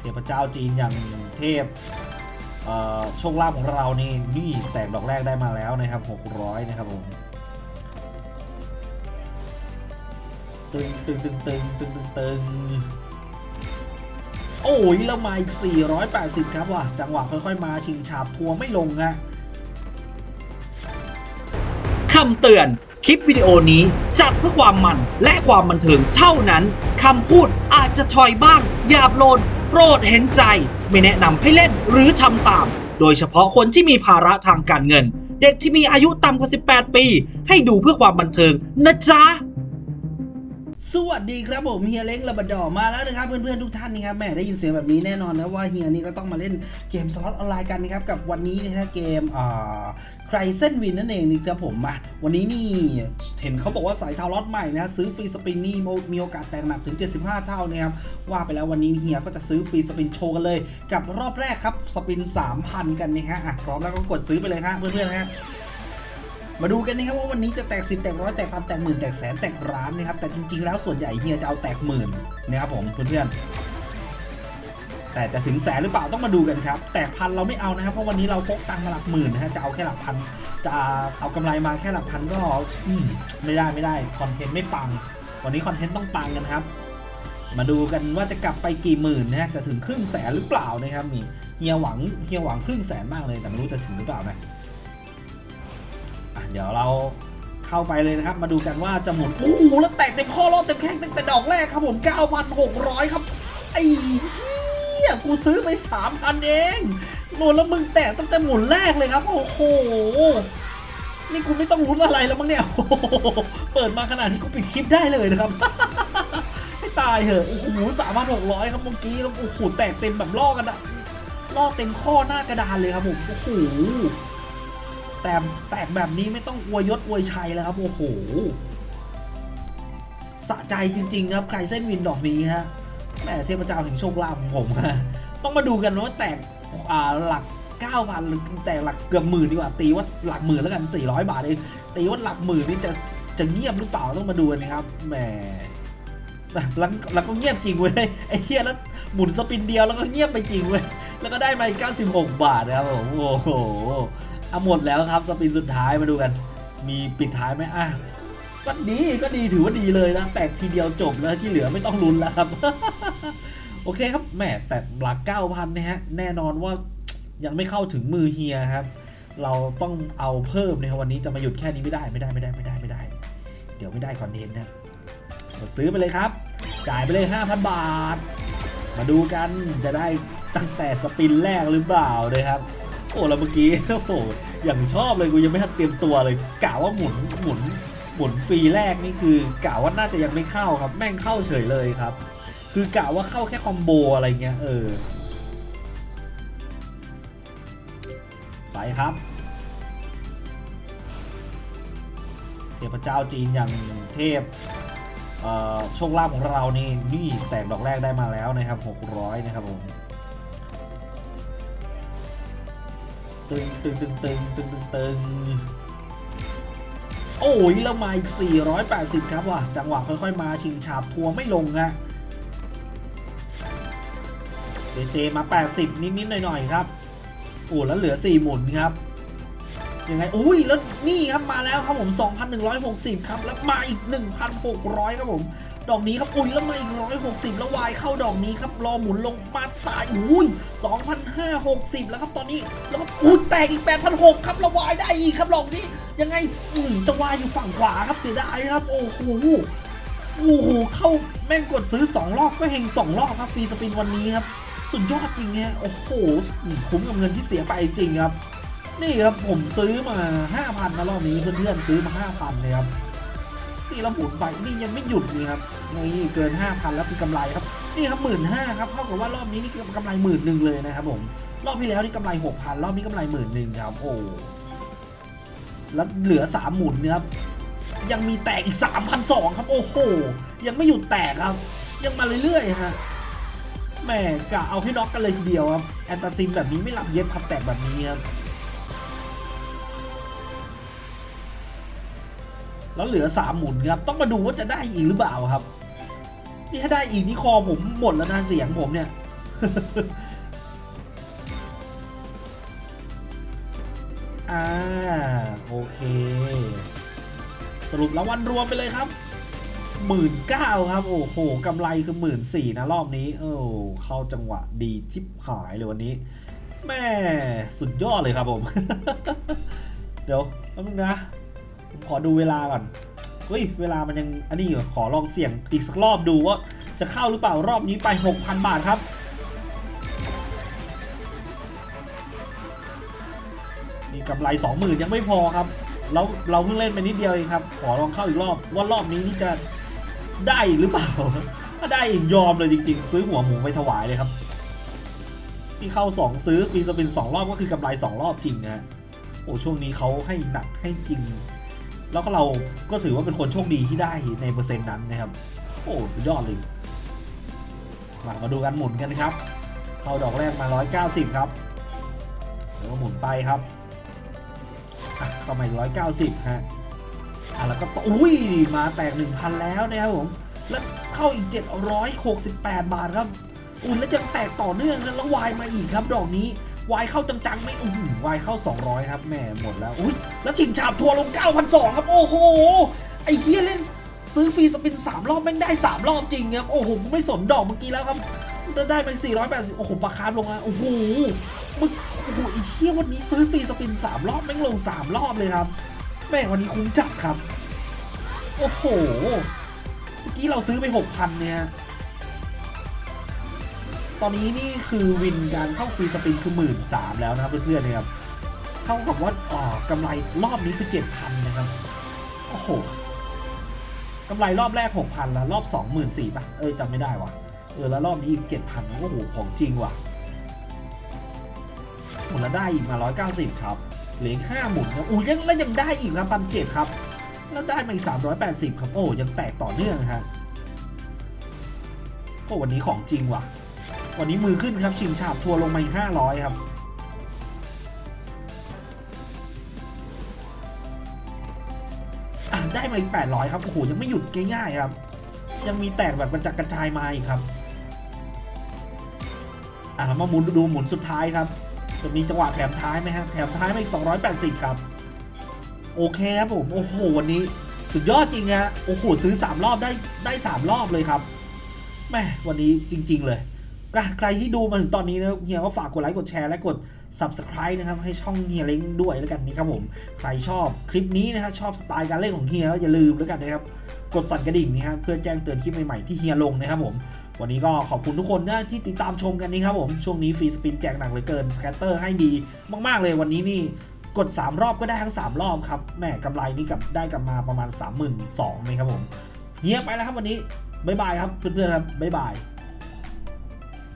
เทพเจ้าจีนอย่างเทพเโชคลาภของเรานี่นี่แตกดอกแรกได้มาแล้วนะครับ600นะครับผมตึงตึงตึงตึงตึงตึงตึงโอ้ยแล้วมาอีก 480 ครับว่ะจังหวะค่อยๆมาชิงฉาบทัวร์ไม่ลงฮะคำเตือนคลิปวิดีโอนี้จัดเพื่อความมันและความบันเทิงเท่านั้น คำพูดอาจจะชอยบ้างหยาบโลน โปรดเห็นใจ ไม่แนะนำให้เล่นหรือทำตาม โดยเฉพาะคนที่มีภาระทางการเงิน เด็กที่มีอายุต่ำกว่า 18 ปี ให้ดูเพื่อความบันเทิงนะจ๊ะ สวัสดีครับผมเฮียเล้งระบดดอมาแล้วนะครับเพื่อนๆทุกท่านนะครับแหมได้ยินเสียงแบบนี้แน่นอนนะว่าเฮียนี่ก็ต้องมาเล่นเกมสล็อตออนไลน์กันนะครับกับวันนี้นะฮะเกมอ่าใครเส้นวินนั่นเองนี่ครับผมมาวันนี้นี่เห็นเขาบอกว่าสายทาวล็อตใหม่นะซื้อฟรีสปินนี่มีโอกาสแตกหนักถึง 75 เท่านะครับว่าไปแล้ววันนี้เฮียก็จะซื้อฟรีสปินโชว์กันเลย กับรอบแรกครับสปิน 3,000 กันนะฮะอะพร้อมแล้วก็กดซื้อไปเลยฮะเพื่อนๆนะฮะ มาดูกันนะครับว่าวันนี้จะแตกสิบแตกร้อยแตกพันแตกหมื่นแตกแสนแตกล้านนะครับแต่จริงๆ แล้วส่วนใหญ่เฮียจะเอาแตกหมื่นนะครับผมเพื่อนๆแต่จะถึงแสนหรือเปล่าต้องมาดูกันครับ แตกพันเราไม่เอานะครับเพราะวันนี้เราพกตังค์มาหลักหมื่นนะฮะจะเอาแค่หลักพันจะเอากำไรมาแค่หลักพันก็อไม่ได้ไม่ได้คอนเทนต์ไม่ปัง วันนี้คอนเทนต์ต้องปังกันครับ มาดูกันว่าจะกลับไปกี่หมื่นนะฮะจะถึงครึ่งแสนหรือเปล่านะครับนี่เฮียหวังเฮียหวังครึ่งแสนมากเลยแต่ไม่รู้จะถึงหรือเปล่านะอะ เดี๋ยวเราเข้าไปเลยนะครับ มาดูกันว่าจะหมุนโอ้โหแล้วแตกเต็มข้อรอบเต็มแข้งตั้งแต่ดอกแรกครับผม 9,600 ครับ ไอ้เหี้ยกูซื้อไป3,000เองโหนแล้วมึงแตกตั้งแต่หมุนแรกเลยครับ โอ้โห นี่กูไม่ต้องรุ้นอะไรแล้วมั้งเนี่ยโอ้โหเปิดมาขนาดนี้กูปิดคลิปได้เลยนะครับให้ตายเหอะ โอ้โห3,600ครับเมื่อกี้แล้วโอ้โหแตกเต็มแบบล่อกันอะล่อเต็มข้อหน้ากระดานเลยครับผม โอ้โห แต่แตกแบบนี้ไม่ต้องอวยยศอวยชัยแล้วครับ โอ้โหสะใจจริง ๆ ครับใครเส้นวินดอกนี้ฮะแม่เทพเจ้าแห่งโชคลาภของผมฮะต้องมาดูกันว่าแตกหลัก9,000หรือแตกหลักเกือบหมื่นดีกว่า ตีว่าหลักหมื่นแล้วกัน400บาทเองตีว่าหลักหมื่นนี่จะจะเงียบหรือเปล่าต้องมาดูกันนะครับแหมแล้วแล้วก็เงียบจริงเว้ยไอ้เหี้ยแล้วหมุนสปินเดียวแล้วก็เงียบไปจริงเว้ยแล้วก็ได้มาอีก96 บาทนะครับผมโอ้โห อะหมดแล้วครับสปินสุดท้ายมาดูกัน มีปิดท้ายไหมอะก็ดีก็ดีถือว่าดีเลยนะ แตกทีเดียวจบแล้วที่เหลือไม่ต้องลุ้นแล้วครับ โอเคครับแหมแต่หลักเก้าพันนะฮะแน่นอนว่ายังไม่เข้าถึงมือเฮียครับ เราต้องเอาเพิ่มนะครับวันนี้จะมาหยุดแค่นี้ไม่ได้ไม่ได้ไม่ได้ไม่ได้ไม่ได้ เดี๋ยวไม่ได้คอนเทนต์นะกดซื้อไปเลยครับ จ่ายไปเลย 5,000 บาท มาดูกันจะได้ตั้งแต่สปินแรกหรือเปล่านะครับ โอ้แล้วเมื่อกี้โอ้โหอย่างชอบเลยกูยังไม่ทันเตรียมตัวเลยกะว่าหมุนหมุนหมุนฟรีแรกนี่คือกะว่าน่าจะยังไม่เข้าครับ แม่งเข้าเฉยเลยครับ คือกะว่าเข้าแค่คอมโบอะไรเงี้ยเออไปครับเทพเจ้าจีนอย่างเทพเอ่อโชคลาภของเรานี่นี่แตกดอกแรกได้มาแล้วนะครับ 600 นะครับผม ตึงตึงตึงตึงตึงตึงตึงโอ้ยแล้วมาอีก 480 ครับว่ะจังหวะค่อยๆมาชิงฉาบทัวไม่ลงฮะเจเจมา 80 นิดๆหน่อยๆครับโอ้แล้วเหลือ 4 หมุนครับยังไงอุ้ยแล้วนี่ครับมาแล้วครับผม 2,160 ครับ แล้วมาอีก 1,600 ครับผม ดอกนี้ครับอุ้ยแล้วมาอีก160 แล้ววายเข้าดอกนี้ครับรอหมุนลงมาตายอุ้ย2,560 แล้วครับตอนนี้แล้วก็อุ้ยแตกอีก8,600ครับแล้ววายได้อีกครับดอกนี้ยังไงอืมจะวายอยู่ฝั่งขวาครับเสียดายครับโอ้โหโอ้โหเข้าแม่งกดซื้อ 2 รอบก็เฮง2 รอบครับฟรีสปินวันนี้ครับสุดยอดจริงฮะโอ้โหคุ้มกับเงินที่เสียไปจริงครับ นี่ครับผมซื้อมา 5,000นะรอบนี้เพื่อนๆซื้อมา 5,000เลยครับ นี่เราหมุนไปนี่ยังไม่หยุดนี่ครับนี่เกิน 5,000 แล้วคือกำไรครับ นี่ครับหมื่นห้าครับเท่ากับว่ารอบนี้นี่คือกำไรหมื่นหนึ่งเลยนะครับผมรอบที่แล้วนี่กำไร6,000รอบนี้กำไรหมื่นหนึ่งครับโอ้แล้วเหลือ3หมุนนะครับยังมีแตกอีก 3,200 ครับ โอ้โห ยังไม่หยุดแตกครับ ยังมาเรื่อยๆฮะแหม่กะเอาให้น็อกกันเลยทีเดียวครับ แอนตาซินแบบนี้ไม่หลับเย็บครับแตกแบบนี้ครับ แล้วเหลือสามหมุนครับ ต้องมาดูว่าจะได้อีกหรือเปล่าครับ นี่ถ้าได้อีกนี่คอผมหมดแล้วนะเสียงผมเนี่ย อ่า โอเค สรุปรางวัลรวมไปเลยครับหมื่นเก้าครับ โอ้โหกำไรคือหมื่นสี่นะรอบนี้ โอ้เข้าจังหวะดีชิบหายเลยวันนี้ แม่สุดยอดเลยครับผม เดี๋ยวแป๊บนึงนะ ขอดูเวลาก่อน เฮ้ย เวลามันยังอันนี้อยู่ขอลองเสี่ยงอีกสักรอบดูว่าจะเข้าหรือเปล่ารอบนี้ไป 6,000 บาทครับมีกำไร 20,000 ยังไม่พอครับ เราเราเพิ่งเล่นไปนิดเดียวเองครับ ขอลองเข้าอีกรอบว่ารอบนี้นี่จะได้อีกหรือเปล่าถ้าได้อีกยอมเลยจริง ๆ ซื้อหัวหมูไปถวายเลยครับที่เข้า 2 ซื้อฟรีสปิน2รอบก็คือกำไร 2 รอบจริงนะโอ้ช่วงนี้เขาให้หนักให้จริง แล้วก็เราก็ถือว่าเป็นคนโชคดีที่ได้ในเปอร์เซ็นต์นั้นนะครับ โอ้สุดยอดเลยมามาดูกันหมุนกันนะครับ เข้าดอกแรกมา 190 ครับแล้วก็หมุนไปครับอะเข้ามาอีก190ฮะอะแล้วก็อุ้ยมาแตก 1,000 แล้วนะครับผมแล้วเข้าอีก 768 บาทครับ อุ่นแล้วยังแตกต่อเนื่องแล้ววายมาอีกครับดอกนี้ วายเข้าจังๆไม่อื้วายเข้า 200 ครับแหม่หมดแล้วอุ้ยแล้วชิงฉาบทัวร์ลง 9,200 ครับ โอ้โห ไอ้เฮียเล่นซื้อฟรีสปิน 3 รอบแม่งได้ 3 รอบจริงครับ โอ้โหไม่สนดอกเมื่อกี้แล้วครับแล้วได้ไป 480 โอ้โหปลาคาร์ลงมาโอ้โหมึงโอ้โหไอ้เฮียวันนี้ซื้อฟรีสปิน 3 รอบแม่งลง 3 รอบเลยครับ แม่งวันนี้คุ้มจัดครับ โอ้โห เมื่อกี้เราซื้อไป 6,000 เนี่ย ตอนนี้นี่คือวินการเข้าฟรีสปินคือหมื่นสามแล้วนะครับเพื่อนๆนะครับเท่ากับว่าอ๋อกำไรรอบนี้คือเจ็ดพันนะครับโอ้โหกำไรรอบแรกหกพันแล้วรอบสองหมื่นสี่ป่ะเออจำไม่ได้ว่ะเออแล้วรอบนี้อีกเจ็ดพันโอ้โหของจริงว่ะหมุนแล้วได้อีกมาร้อยเก้าสิบครับเหลือห้าหมุนครับอู้ยังแล้วยังได้อีกครับพันเจ็ดครับ แล้วได้มาอีกสามร้อยแปดสิบครับโอ้ยังแตกต่อเนื่องฮะโอ้วันนี้ของจริงว่ะ วันนี้มือขึ้นครับชิงฉาบทัวร์ลงมาอีกห้าร้อยครับ ได้มาอีกแปดร้อยครับโอ้โหยังไม่หยุดง่ายๆครับ ยังมีแตกแบบกระจัดกระจายมาอีกครับอะเรามาหมุนดูหมุนสุดท้ายครับ จะมีจังหวะแถมท้ายไหมครับแถมท้ายมาอีก 280 ครับ โอเคครับผมโอ้โหวันนี้สุดยอดจริงฮะโอ้โหซื้อ 3 รอบได้ได้ 3 รอบเลยครับแม่วันนี้จริง ๆ เลย ใครที่ดูมาถึงตอนนี้นะเฮียก็ฝากกดไลค์กดแชร์และกด Subscribe นะครับให้ช่องเฮียเล้งด้วยแล้วกันนี่ครับผมใครชอบคลิปนี้นะครับชอบสไตล์การเล่นของเฮียก็อย่าลืมแล้วกันนะครับกดสั่นกระดิ่งนะครับเพื่อแจ้งเตือนคลิปใหม่ๆที่เฮียลงนะครับผมวันนี้ก็ขอบคุณทุกคนนะที่ติดตามชมกันนี่ครับผมช่วงนี้ฟรีสปินแจกหนักเลือเกินสแกตเตอร์ให้ดีมากๆเลยวันนี้นี่กด 3 รอบก็ได้ทั้ง 3 รอบครับแหมกำไรนี่กับได้กลับมาประมาณ 32,000นะครับผมเฮียไปแล้วครับวันนี้บ๊ายบายครับเพื่อนๆครับบ๊ายบาย